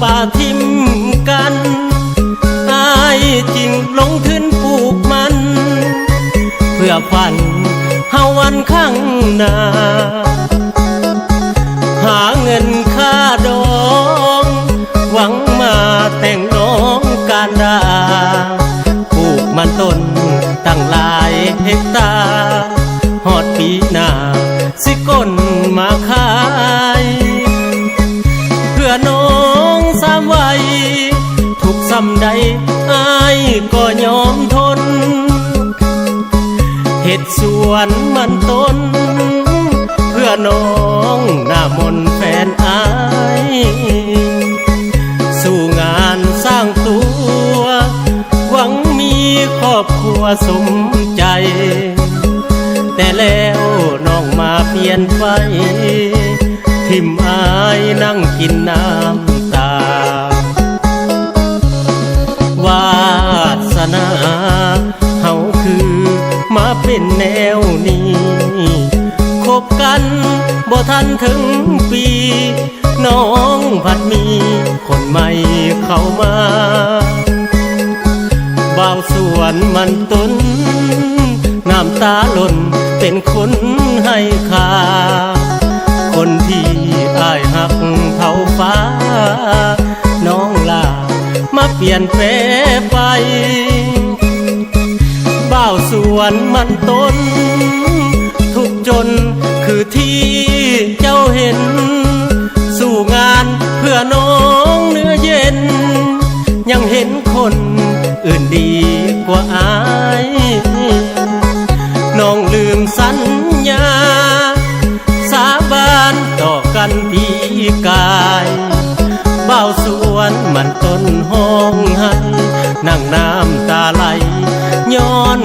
ป่าทิมกันอายจริงลงทุนปลูกมัน เพื่อฝันเฮาวันข้างหน้า หาเงินค่าดอง หวังมาแต่งน้องการดาปลูกมันต้นตั้งหลายเฮกตาร์ฮอดปีหน้าสิก้น ห็ดสวนมันต้น เพื่อน้องหน้ามนแฟนอาย สู่งานสร้างตัว หวังมีครอบครัวสมใจ แต่แล้วน้องมาเปลี่ยนไฟทิมอายนั่งกินน้ำ กันบ่ทันถึงปี น้องผัดมีคนใหม่เข้ามาบาวสวนมันต้นน้ำตาหล่นเป็นคนให้ค่าคนที่อายหักเท่าฟ้า น้องลามาเปลี่ยนแปลไปบ่าวสวนมันต้ คนอื่นดีกว่าอายน้องลืมสัญญา สาบานต่อกันพี่กายเบ้าสวนมันต้นห้องให้นั่งน้ำตาไหลย้อน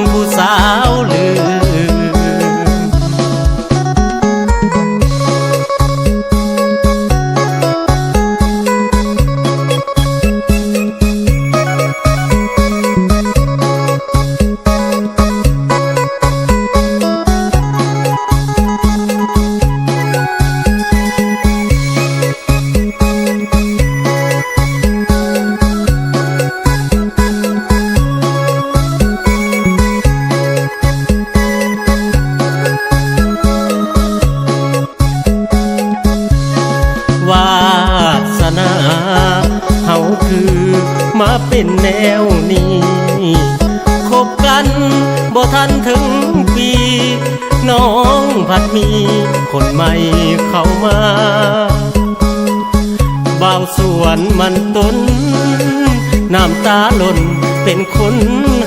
มาเป็นแนวนี้คบกันบ่ทันถึงปี น้องผัดมีคนใหม่เข้ามาบาวสวนมันต้นน้ำตาหล่นเป็นคน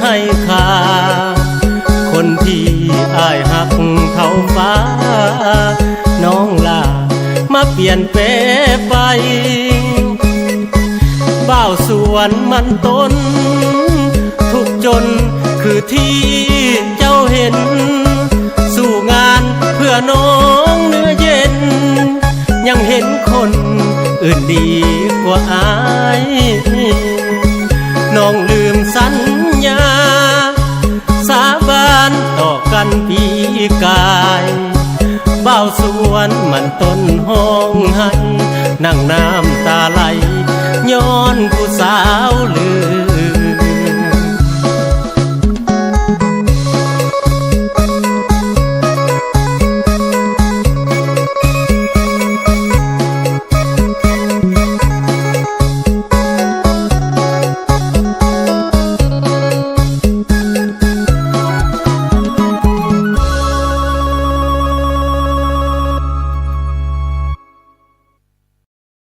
ให้ค่า คนที่อายหักเท่าฟ้า น้องลามาเปลี่ยนแปลไปาวสวนมันต้น ทุกจนคือที่เจ้าเห็น สู่งานเพื่อน้องเนื้อเย็น ยังเห็นคนอื่นดีกว่าอายน้องลืมสัญญา สาบานต่อกันพี่กายเบ้าสวนมันต้นห้องให้นั่งน้ำตาไหลย้อน